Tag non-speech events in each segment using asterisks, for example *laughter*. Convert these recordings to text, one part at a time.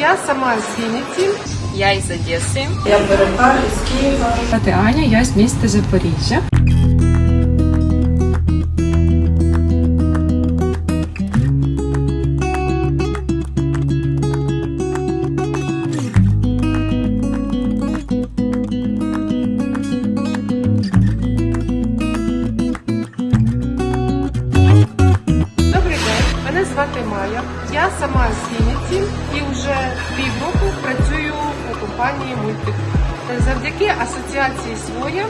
Я сама з Вінниці. Я із Одеси. Я перекар із Києва. Звати Аня, я з міста Запоріжжя. Півроку працюю у компанії Мультик. Завдяки асоціації своя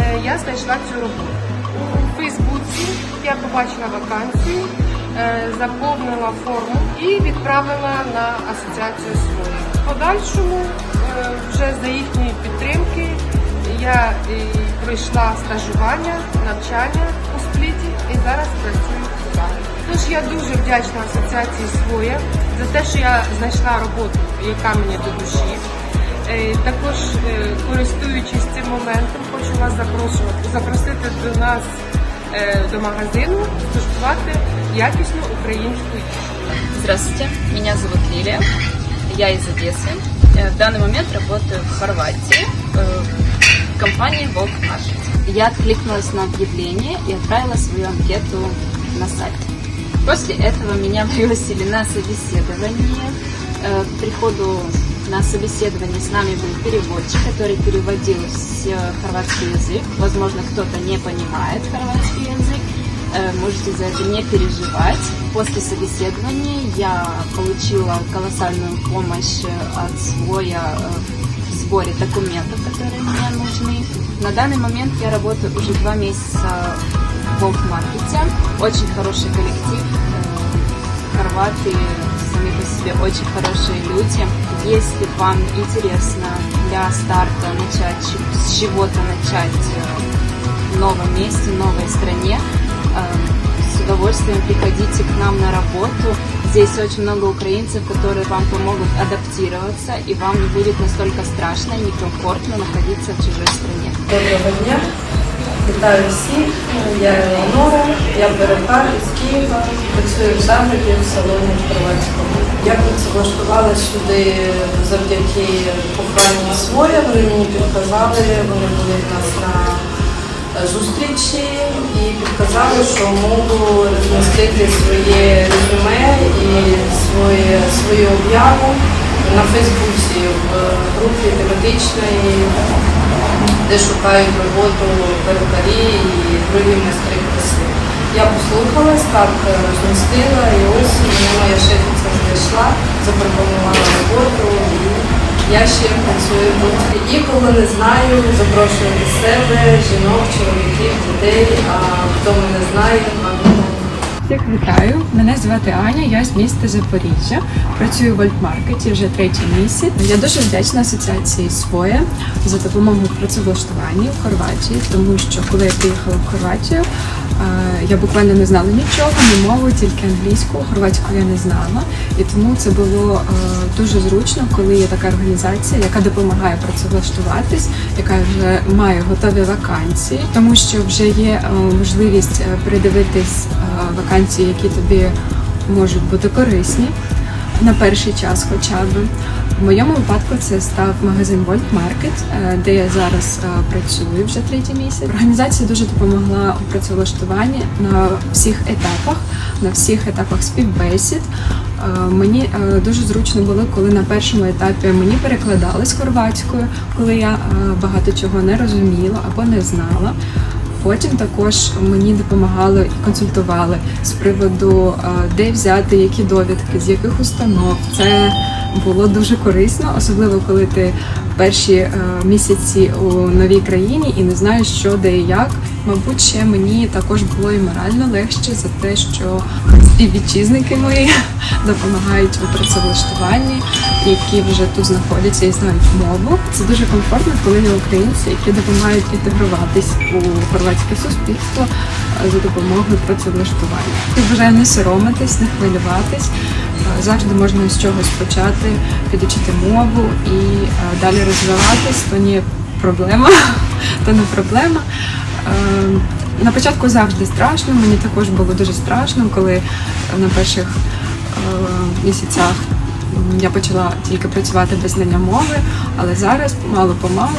е, я знайшла цю роботу. У Фейсбуці я побачила вакансію, е, заповнила форму і відправила на асоціацію своя. В подальшому е, вже за їхньої підтримки я пройшла стажування, навчання у спліті і зараз працюю. Тож я дуже вдячна асоціації своя за те, що я знайшла роботу, яка мені до душі. Е, Також е, користуючись цим моментом, хочу вас запрошувати, запросити до нас е, до магазину скуштувати якісну українську їжу. Здравствуйте, меня зовут Лилия. Я из Одессы. Э, В данный момент работаю в Хорватии э, в компании Волк Market. Я откликнулась на объявление и отправила свою анкету на сайт. После этого меня пригласили на собеседование. Э, К приходу на собеседование с нами был переводчик, который переводил хорватский язык. Возможно, кто-то не понимает хорватский язык. Э, Можете за это не переживать. После собеседования я получила колоссальную помощь э, от своя в сборе документов, которые мне нужны. На данный момент я работаю уже два месяца Волк-маркете. Очень хороший коллектив. Хорваты сами по себе очень хорошие люди. Если вам интересно для старта начать с чего-то начать э, в новом месте, в новой стране, э, с удовольствием приходите к нам на работу. Здесь очень много украинцев, которые вам помогут адаптироваться, и вам не будет настолько страшно и некомфортно находиться в чужой стране. Доброго дня. Вітаю всіх. Я Елеонора, я перекар із Києва. Працюю в Загребі в салоні Хорватському. Я працевлаштувала сюди завдяки компанії своя. Вони мені підказали, вони були в нас на зустрічі і підказали, що можу розмістити своє резюме і своє, свою об'яву на Фейсбуці в групі тематичної, де шукають роботу перукарі і другі майстри краси. Я послухалась, так розмістила і ось моя шефиця знайшла, запропонувала роботу. І я ще працюю тут. І коли не знаю, запрошую до себе жінок, чоловіків, дітей, а хто мене знає, а Всіх вітаю. Мене звати Аня, я з міста Запоріжжя. Працюю в Вольтмаркеті вже третій місяць. Я дуже вдячна асоціації своє за допомогу в працевлаштуванні в Хорватії, тому що коли я приїхала в Хорватію, я буквально не знала нічого, ні мову, тільки англійську, хорватську я не знала. І тому це було е, дуже зручно, коли є така організація, яка допомагає працевлаштуватись, яка вже має готові вакансії, тому що вже є е, можливість е, передивитись е, вакансії, які тобі можуть бути корисні на перший час, хоча б. В моєму випадку це став магазин Market, е, де я зараз е, працюю вже третій місяць. Організація дуже допомогла у працевлаштуванні на всіх етапах, на всіх етапах співбесід. Е, Мені е, дуже зручно було, коли на першому етапі мені перекладали з хорватською, коли я багато чого не розуміла або не знала. Потім також мені допомагали і консультували з приводу, е, де взяти які довідки, з яких установ. Це було дуже корисно, особливо коли ти перші е, місяці у новій країні і не знаєш, що де і як. Мабуть, ще мені також було і морально легше за те, що співвітчизники мої *laughs* допомагають у працевлаштуванні, які вже тут знаходяться і знають мову. Це дуже комфортно, коли є українці, які допомагають інтегруватись у хорватське суспільство е, за допомогою працевлаштування. Я бажаю не соромитись, не хвилюватись. Е, Завжди можна з чогось почати, підучити мову і е, далі розвиватись. То не проблема, *laughs* то не проблема. Е, На початку завжди страшно. Мені також було дуже страшно, коли на перших е, місяцях я почала тільки працювати без знання мови, але зараз мало помалу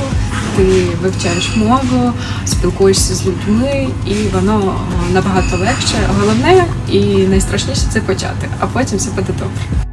ти вивчаєш мову, спілкуєшся з людьми, і воно е, набагато легше. Головне і найстрашніше це почати, а потім все буде добре.